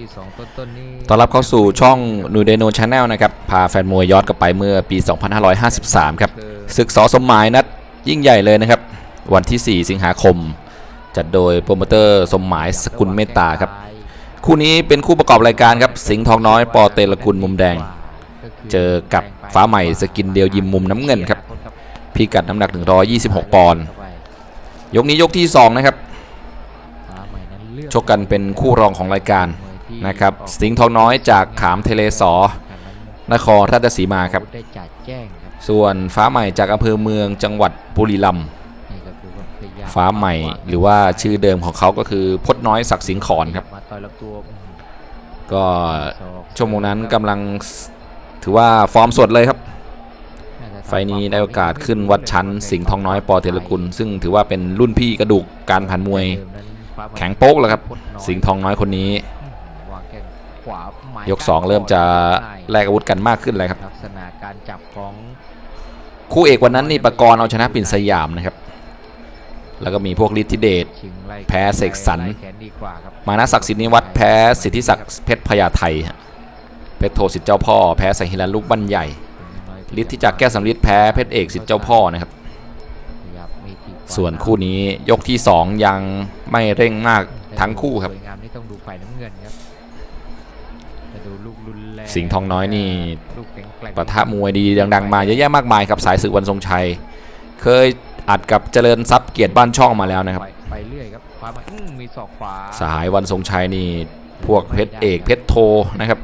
ที่สองต้นนี่ต้อนรับเข้าสู่ช่องนูเดโนชาแนลนะครับพาแฟนมวยย้อนกลับไปเมื่อปี 2553 ครับศึกสอสมหมายนัดยิ่งใหญ่เลยนะครับ วันที่ 4 สิงหาคม จัดโดยโปรโมเตอร์สมหมายสกุลเมตตาครับ คู่นี้เป็นคู่ประกอบรายการครับ สิงห์ทองน้อยปอเตลกุลมุมแดง เจอกับฟ้าใหม่สกินเดียวยิมมุมน้ำเงินครับพิกัดน้ำหนัก 126 ปอนด์ยกนี้ยกที่ 2 นะครับชกกันเป็นคู่รองของรายการ นะครับสิงห์ทองน้อยจากขามเทเลสอนครราชสีมาครับ ได้จัดแจ้งครับส่วนฟ้าใหม่จากอำเภอเมืองจังหวัดบุรีรัมย์นี่ครับดูครับพยายามฟ้าใหม่หรือว่าชื่อเดิมของเขาก็คือพจน้อยศักดิ์สิงห์ขอนครับ มาต่อยลำตัวอืมก็ศอกชั่วโมงนั้นกำลังถือว่าฟอร์มสดเลยครับ น่าจะทำไฟล์นี้ได้โอกาสขึ้นวัดชั้น สิงห์ทองน้อยปอเทลกุล ซึ่งถือว่าเป็นรุ่นพี่กระดูกการผ่านมวย เดิมนั้นฟ้าใหม่แข็งโป๊กแล้วครับพดน้อยสิงห์ทองน้อยคนนี้ ยยก 2 เริ่มจะแลกอาวุธกันมากขึ้นเลยครับลักษณะการจับของคู่เอกวันนั้นนี่ประกรณ์เอาชนะปิ่นสยามนะครับ แล้วก็มีพวกฤทธิเดชชิงไล่แพ้เสกสรรไล่แขนดีกว่าครับมานะศักดิ์สิทธิ์นิวัฒน์แพ้สิทธิศักดิ์เพชรพญาไทยฮะเพชรโทสิทธิ์เจ้าพ่อแพ้สังหิรันลูกบ้านใหญ่ฤทธิจากรแก้วสำลิดแพ้เพชรเอกสิทธิ์เจ้าพ่อนะครับขยับมีทีกาส่วนคู่นี้ยกที่ 2 ยังไม่เร่งมากทั้งคู่ครับ สวยงามนี่ต้องดูฝ่ายน้ำเงินครับจะดูลูกรุนแรงสิงห์ทองน้อยนี่ลูกแข็งแกร่งปะทะมวยดีดัง ๆ มาเยอะแยะมากมายครับสายศึกวันทรงชัย เคยอัดกับเจริญทรัพย์เกียรติบ้านช่องมาแล้วนะครับไปไปเรื่อยครับขวามาอื้อมีศอกขวาสหายวันทรงชัยนี่พวกเพชรเอกเพชรโทนะครับ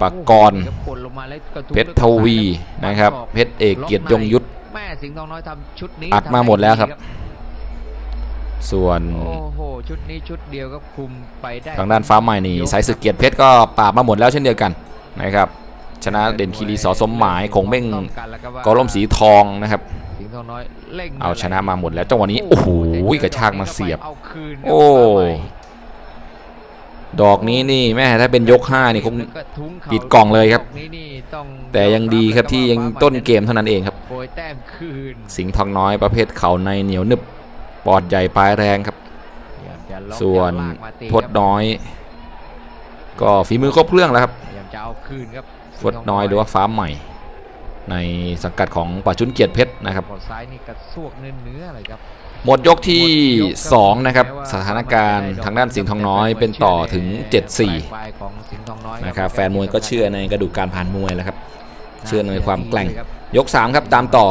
ปากกรณ์โอ้โหครับกดลงมาแล้วกระทุ้งเพชรทวีนะครับเพชรเอกเกียรติยงยุทธแม่สิงห์ทองน้อยทำชุดนี้อัดมาหมดแล้วครับ ส่วนโอ้โหชุดนี้ชุดเดียวก็คุมไปได้ทางด้านฟ้าใหม่นี่สายศึกเกียรติเพชรก็ปราบมาหมดแล้วเช่นเดียวกันนะครับชนะเด่นคีรีสอสมหมายคงเบ้งต้องกันแล้วครับว่กอล่มสีทองนะครับสิงห์ทองน้อยเร่งเอาชนะมาหมดแล้วจังหวะนี้โอ้โหกระชากมาเสียบเอาคืนโอ้ดอกนี้นี่แม่ถ้าเป็นยก5นี่คงแล้วก็ทุ้เข่าปิดกล่องเลยครับดอกนี้นี่ต้องแต่ยังดีครับที่ยังต้นเกมเท่านั้นเองครับโกยแต้มคืนสิงห์ทองน้อยประเภทเข่าในเหนียวหนึบ ปอดใหญ่ปลายแรงครับพยายามจะล็อกส่วนจะลากมาตีพดน้อย ก็ฝีมือครบเครื่องแล้วครับพยายามจะเอาคืนครับพดน้อยหรือว่าฟ้าใหม่ ในสังกัดของป่าจุนเกียรติเพชรนะครับบอลซ้ายนี่กระซวกเนื้อเนื้อๆเลยครับหมดยกที่หมดยกครับ2นะครับแม้ว่าสถานการณ์ทางด้านสิงห์ทองน้อยเป็นต่อถึงปลาย7-4ปลายของสิงห์ทองน้อยนะครับ แฟนมวยก็เชื่อในกระดูกการผ่านมวยแล้วครับ เชื่อในความแกร่งครับยก 3 ครับตามต่อ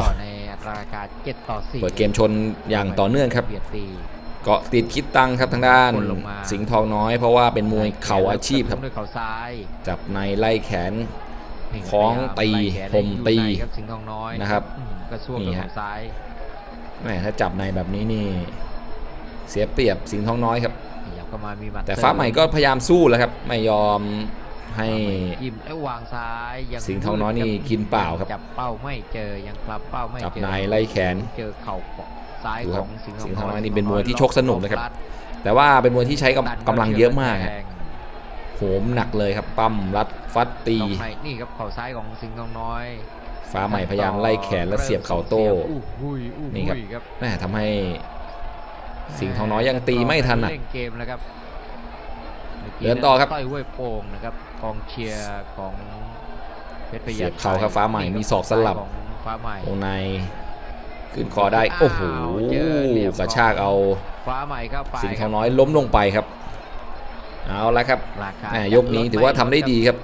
ในราคา7ต่อ4เปิดเกมชนอย่างต่อเนื่องครับเบียดตีเกาะติดคิดตังครับทางด้านกดลงมาสิงห์ทองน้อยเพราะว่าเป็นมวยเข่าอาชีพครับด้วยเข่าซ้ายจับในไล่แขนนี่คล้องตีไล่แขนผมตีอยู่ในครับสิงห์ทองน้อยนะครับอืมกระซวกนี่ด้วยฮะเข่าซ้ายแหม่ถ้าจับในแบบนี้นี่ เสียเปรียบสิงห์ทองน้อยครับขยับเข้ามามีหมัดแต่ฟ้าใหม่ก็พยายามสู้แล้วครับ ไม่ยอม ให้ยิ้มแล้ววางซ้ายยังสิงห์ทองน้อยนี่กินเปล่าครับจับเป้าไม่เจอยังคลำเป้าไม่เจอจับในไล่แขนเจอเข่าซ้ายดูขครัอบงสิงห์สิงห์ทองน้อยยนี่เป็นมวยที่ชกสนุกนะครับรัดแต่ว่าเป็นมวยที่ใช้กำดันกำลังเยอะมากแรฮะงโหมหนักเลยครับปั้มรัดฟัดตีล็อกในนี่ครับเข่าซ้ายของสิงห์ทองน้อยฟ้าใหม่พยายามไล่แขนและเสียบเข่าโต้อู้หุยอู้นี่ครับหุยครับแม่ทำให้สิงห์ทองน้อยยังตีไม่ถนัดเล่นเกมแล้วครับ เดินต่อครับต้อยห้วยโป่งนะครับกองเชียร์ของเพชรพเสียัยบเข่าครับฟ้าใหม่มีศอกสลับของฟ้าใหม่วงในขึ้นคอได้โอ้โหเจอเหลี่ยมกระชากเอาฟ้าใหม่เข้าไปสิงห์ทองน้อยล้มลงไปครับเอาละครับราคาแหม่ยกนี้ถือว่าทำได้ดีครับ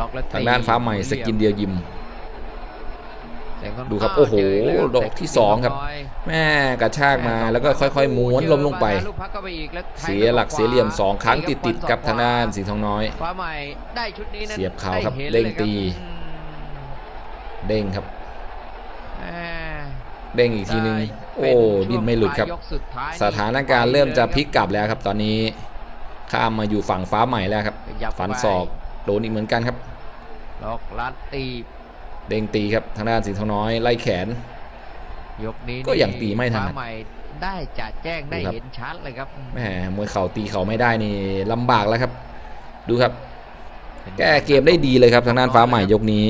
ล็อกแล้วทางด้านฟ้าใหม่สกินเดียวยิมแสงทง ดูครับาวโอ้โหเจเลยครับดอกที่สองครับน้ยแม่กระชากมาแล้วก็ค่อยๆม้วนล้มลงไปเจอมาลูกพักเข้าไปอีกแล้วแทงเสียหลักด้วยเสียเหลี่ยมขวาสองครั้งติดติดๆกับขวทางด้านสิงห์ทองน้อยฟ้าใหม่ได้ชุดนี้นั้นเสียบเข่าครับได้ห็นเร่งลยคบตีอืมเด้งครับแหม่เด้งอีกทีนึงได้โอ้เป็นดินไม่หลุดครับช่วงปลายยกสุดท้ายสถานการณ์เริ่มจะพลิกกลับแล้วครับ ตอนนี้ข้ามมาอยู่ฝั่งฟ้าใหม่แล้วครับยับฟันไปศอกโดนอีกเหมือนกันครับล็อกลัดตี เด้งตีครับทางด้านสิงห์ทองน้อยไล่แขน ยกนี้ก็ยังตีไม่ถนัดฟ้าใหม่ได้จัดแจ้งได้ดูครับเห็นชัดเลยครับแหม่มวยเข่าตีเข่าไม่ได้นี่ลำบากแล้วครับ ดูครับ แก้เกมได้ดีเลยครับทางด้านฟ้าใหม่ยกนี้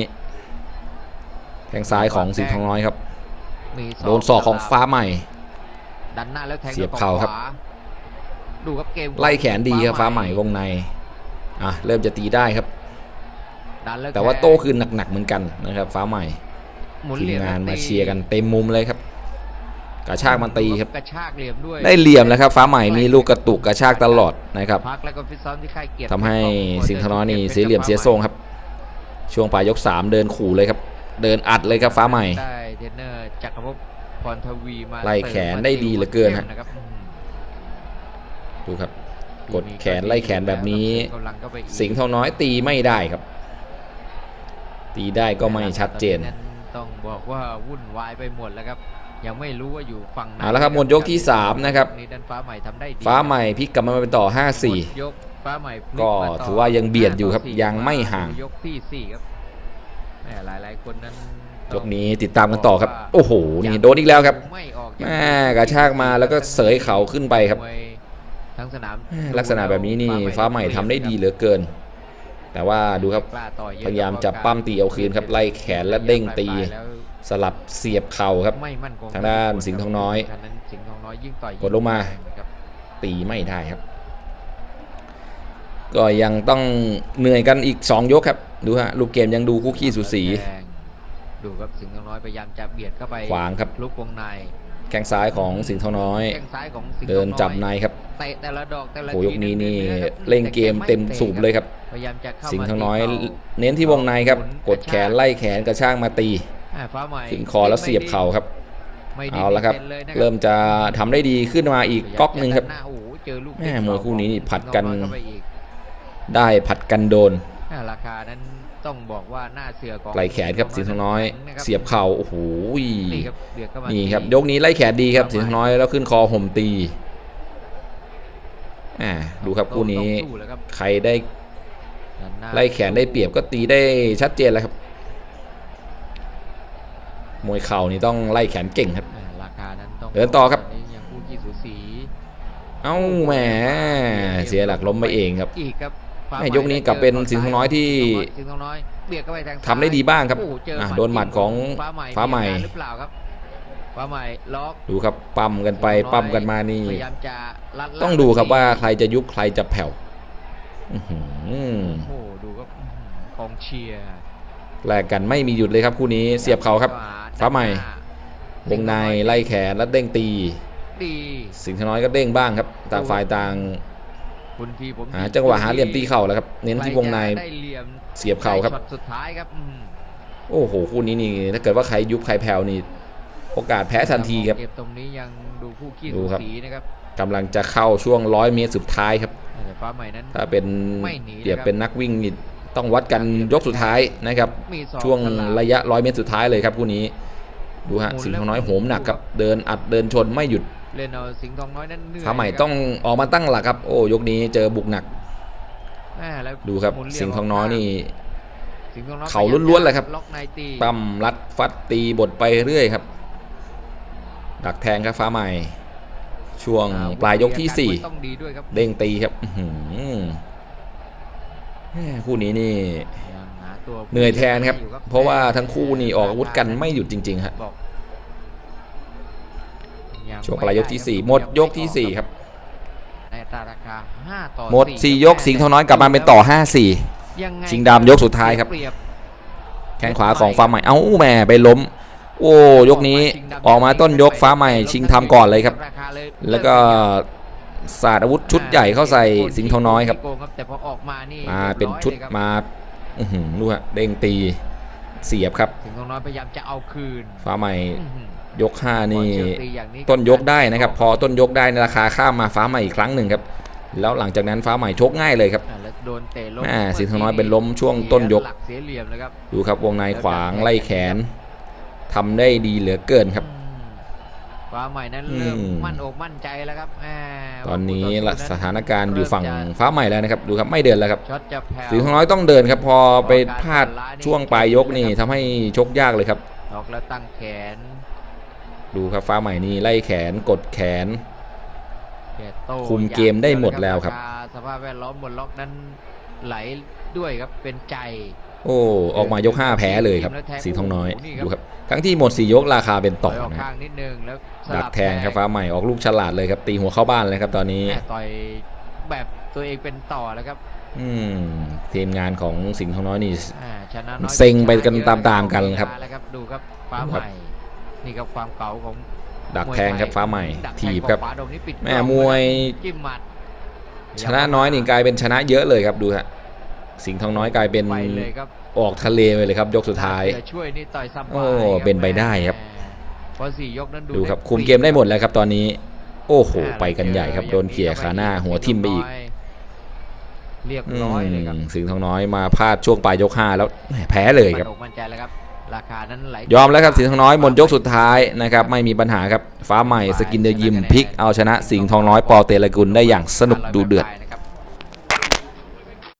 แข้งซ้ายของสิงห์ทองน้อยครับมีโดนศอกของฟ้าใหม่ดันหน้าแล้วแทงเสียบด้วยเข่าครับขวดูครับเกมไล่แขนดีครับฟ้าใหม่วงในอะเริ่มจะตีได้ครับดัน แล้วแต่ว่าทงโตคืนหนักๆเหมือนกันนะครับ ฟ้าใหม่หมุนทีเหมลี่ยมงานแล้วมาตีเชียร์กันเต็มมุมเลยครับ กระชากมาตีครับกระชากเหลี่ยมด้วยได้เหลี่ยมแล้วครับ ฟ้าใหม่มีลูกกระตุกกระชากตลอดนะครับพักแล้วก็ฟิตซ้อมที่ค่ายเกียรติทำให้ของสิงห์ทน้อยนี่โค้ชเสียเหลี่ยมเสียทรงครับ ช่วงปลายยก 3 เดินขู่เลยครับ เดินอัดเลยครับฟ้าใหม่ได้เทรนเนอร์จักรภพพรทวีมาไล่แขนได้ดีเหลือเกินฮะนะครับอืมดูครับกดแขนไล่แขนแบบนี้กำลังก็ไปอีกสิงห์ทองน้อยตีไม่ได้ครับ ตีได้ก็ไม่ชัดเจนตอต้องบอกว่าวุ่นวายไปหมดแล้วครับยังไม่รู้ว่าอยู่ฝั่งไหนเอาละครับหมดยกที่สามนะครับนี่ดันฟ้าใหม่ทำได้ดีฟ้าใหม่พลิกกลับมาเป็นต่อหมด5-4ยกฟ้าใหม่พลิก็มต่ถือว่ายังเบียดอยู่ครับห้าต่ยังไม่ห่างยกที่สี่ครับแหมหลายๆคนนั้นยกนี้ติดตามกันต่อครับ โอ้โหนี่โดนอีกแล้วครับไม่ออกแม่กระชากมาแล้วก็เสยเข่าขึ้นไปครับมวยทั้งสนามลักษณะแบบนี้นี่ฟ้าใหม่ทำได้ดีเหลือเกิน แต่ว่าดูครับกล้ต่อเอะพยายามจะปั้มตีเอาคืนครับไล่แขนและเด้งตีแล้วสลับเสียบเข่าครับไม่มั่นคงทางด้านสิงห์ทองน้อยทางนั้นสิงห์ทองน้อยยิ่งต่อยกดลงมายิ่แรงครับตีไม่ได้ครับ ก็ยังต้องเหนื่อยกันอีก 2 ยกครับ ดูฮะลูกเกมยังดูคู่ขี้สูสีแดงดูครับสิงห์ทองน้อยพยายามจะเบียดเข้าไปขวางครับลุกวงใน แข้งซ้ายของสิงห์ทองน้อย แข้งซ้ายของสิงห์ทเดิองนน้อยจับในครับเตะแต่ละดอกแต่ละโหยกนี้นี่ทีะครับเล่นเกมเต็มสูบเลยครับ พยายามจะเข้าสิงห์มาทองน้อยตีเข่าเน้นที่วงในครับ กดแขนไล่แขนกระชากมาตีอ่าฟ้าใหม่ขึ้นคอแล้วเสียบเข่าครับไม่ดีเอาละครับไม่ป็นยนเริ่มจะทำได้ดีขึ้นมาอีกก๊อกหนึ่งครับพยายามจะดัหน้าโอ้โหเจอลูกแม่เตะมวยคู่นี้นี่ผัดกันสิงห์ทองอยเข้าไปอีกได้ผัดกันโดนอ่าราคานั้น ต้องบอกว่าหน้าเสือของไล่แขนครับสิงห์ทองน้อยนะครับเสียบเข่าโอ้โหนี่ครับเบียดเข้ามานี่ครับตียกนี้ไล่แขนดีครับสิงห์ทองน้อยแล้วขึ้นคอห่มตีอ่าดูครับคู่นี้ต้องสู้แล้วครับใครได้ด้านหน้าไล่แขนได้เปรียบก็ตีได้ชัดเจนแล้วครับ มวยเข่านี่ต้องไล่แขนเก่งครับอ่าราคานั้นต้องเดินต่อครับนนี้ยังคู่ขี้สูสีเอ้าแหมเสียหลักล้มไปเองครับอีกครับฟ้า แม่ใหยกนี้กลับเป็นสิงห์ทองน้อยที่สิงห์ทองน้อยเบียดเข้าไปทางซ้ายทำได้ดีบ้างครับโอ้โหเจออะหมัโดนหมัดของฟ้าใหม่ฟ้าใหม่มีอรหรือเปล่าครับฟ้าใหม่ล็อกดูครับปั๊มกันไปปั๊มกันมานี่พยายามจะลัดล่างต้องดูครับว่าใครจะยุบใครจะแผ่วอื้อหือโอ้โหดูครับอื้อหือกองเชียร์แลกกันไม่มีหยุดเลยครับคู่นี้เสียบเขาครับฟ้าใหม่วงในไล่แขนแล้วเด้งตีดีสิงห์น้อยก็เด้งบ้างครับ ต่างฝ่ายต่างคุณทีผม หาจังหวะหาเหลี่ยมตีเข่าแล้วครับ เน้นที่วงในได้เหลี่ยมเสียบเข่าครับได้ช็อตสุดท้ายครับอืมโอ้โหคู่นี้นี่ถ้าเกิดว่าใครยุบใครแผ่วนี่โอกาสแพ้ทันทีครับเกมตรงนี้ยังดูคู่ขี้ดูสูครับสีนะครับกำลังจะเข้าช่วงร้อยเมตรสุดท้ายครับแต่ฟ้าใหม่นั้นถ้าเป็นไม่หนีเปรียบนะครับเป็นนักวิ่งนี่ต้องวัดกันยกสุดท้ายนะครับมีศอกช่วงสลับระยะร้อยเมตรสุดท้ายเลยครับคู่นี้ ดูฮะหมุนสิงห์ทองแล้วน้อยโหมหนักครับเดินอัดเดินชนไม่หยุด เล่นเอาสิงห์ทองน้อยนั้นเหนื่อยฟ้าใหม่นะครับต้องออกมาตั้งหลักครับ โอ้ยกนี้เจอบุกหนักอ่าแล้วดูครับหมุนเหลี่ยมสิงห์ทองน้อยนี่สิงห์ทองน้อยเข่าล้วนๆเลยครับล็อกในตีปั้มรัดฟัดตีบทไปเรื่อยครับ ดักแทงครับฟ้าใหม่ ช่วงอ่ปลายยกที่สี่ต้องดีด้วยครับเด้งตีครับอื้อหือแม่คู่นี้นี่ยังหาตัวเหนื่อยแทนครับอยู่เพราะว่าทั้งคู่นี่ออกอาวุธกันไม่หยุดจริงๆฮะบอกยัง ช่วงปลายยกที่สี่ไหมดยกที่สี่ครับในอัตราราคา5ต่อหมดสี่4ยกสิงห์ทองน้อยกลับมาเป็นต่อ5ยังไง4ชิงดำยกสุดท้ายครับเปรียบแข้งขวาของฟ้าใหม่เอ้าแหม่ไปล้ม โอ้ยกนี้ออกมาต้นยกฟ้าใหม่ ชิงทำก่อนเลยครับราคาเลยแล้วก็ศาสตร์อาวุธชุดใหญ่เข้าใส่สิงห์ทองน้อยครับโกงแต่พอออกมานี่มาเป็นชุดรียบร้อยลยครับมาอื้อหือดูฮะเด้งตีเสียบครับสิงห์ทองน้อยพยายามจะเอาคืนฟ้าใหม่อื้อหือ ยก5นี่ก่อเชือกตีอย่างต้นยกได้นะครับ พอต้นยกได้ในราคาข้ามมาฟ้าใหม่อีกครั้งหนึ่งครับ แล้วหลังจากนั้นฟ้าใหม่ชกง่ายเลยครับอ่าแล้วโดนเตะล้มแม่สิงห์ทองน้อยเป็นล้มช่วงต้นยกเสีหลักเสียเหลี่ยมเลยครับดูครับวงในขวางไล่แขนทำได้ดีเหลือเกินครับอืมฟ้าใหม่นั้นเริ่มอืมมั่นอกมั่นใจแล้วครับแหมตอนนี้ว่าละคู่สต่สู้ถานการณ์อยู่ฝั่งเริ่มจะฟ้าใหม่แล้วนะครับดูครับไม่เดินแล้วครับช็อตจะแผ่วสิงห์ทองน้อยต้องเดินครับ พอไปพลาดช่วงปลายยกนี่ทำให้ชกยากเลยครับออกแล้วตั้งแขน ดูครับฟ้าใหม่นี่ไล่แขนกดแขนแกโต้คุมเกมได้หมดแล้วครับาาสภาพแวดล้อมบนล็อกนั้นไหลด้วยครับเป็นใจ โอ้ออกมายก5แพ้เลยครับ สีทองน้อยดูครับทั้งที่หมด4ยกราคาเป็นต่อถยออกนะคข้ารับงนิดนึงแล้วสดัลักบแทงครับฟ้าใหม่ออกลูกฉลาดเลยครับ ตีหัวเข้าบ้านเลยครับตอนนี้แม่ต่อยแบบตัวเองเป็นต่อแล้วครับอืมทีมงานของสิงห์ทองน้อยนี่อ่าชนะน้อยเซ็งไปกันตามๆกันครับแล้วครับดูครับฟ้าดูใหครับม่ นี่ครับความเก่าของดักแทงครับฟ้าใหม่ดักแทงถีบครับขวาตรงนี้ปิดแม่กล้องมวยจิ้มหมัดชนะน้อยนี่กลายเป็นชนะเยอะเลยครับดูฮะสิงห์ทองน้อยกลายเป็นไปเลยครับออกทะเลไปเลยครับ ยกสุดท้ายเสือช่วยนี่ต่อยซ้ำโอ้เป็นไปได้ครับพอสี่ยกนั้นดูครับได้คุมเกมได้หมดแล้วครับตอนนี้ โอ้โหไปกันใหญ่ครับโดนเขี่ยขาหน้าหัวทิ่มไปอีกเรียบอืร้อยเลยครับมสิงห์ทองน้อยมาพลาดช่วงปลายยกห้าแล้วแหมแพ้เลยครับ ราคานั้นไหลยอมแล้วครับสิงห์ทองน้อยหมดยกสุดท้ายนะครับไม่มีปัญหาครับฟ้าใหม่สกินเดอร์ยิมพลิกเอาชนะสิงห์ทองน้อยปอเตระกุลได้อย่างสนุกดูเดือด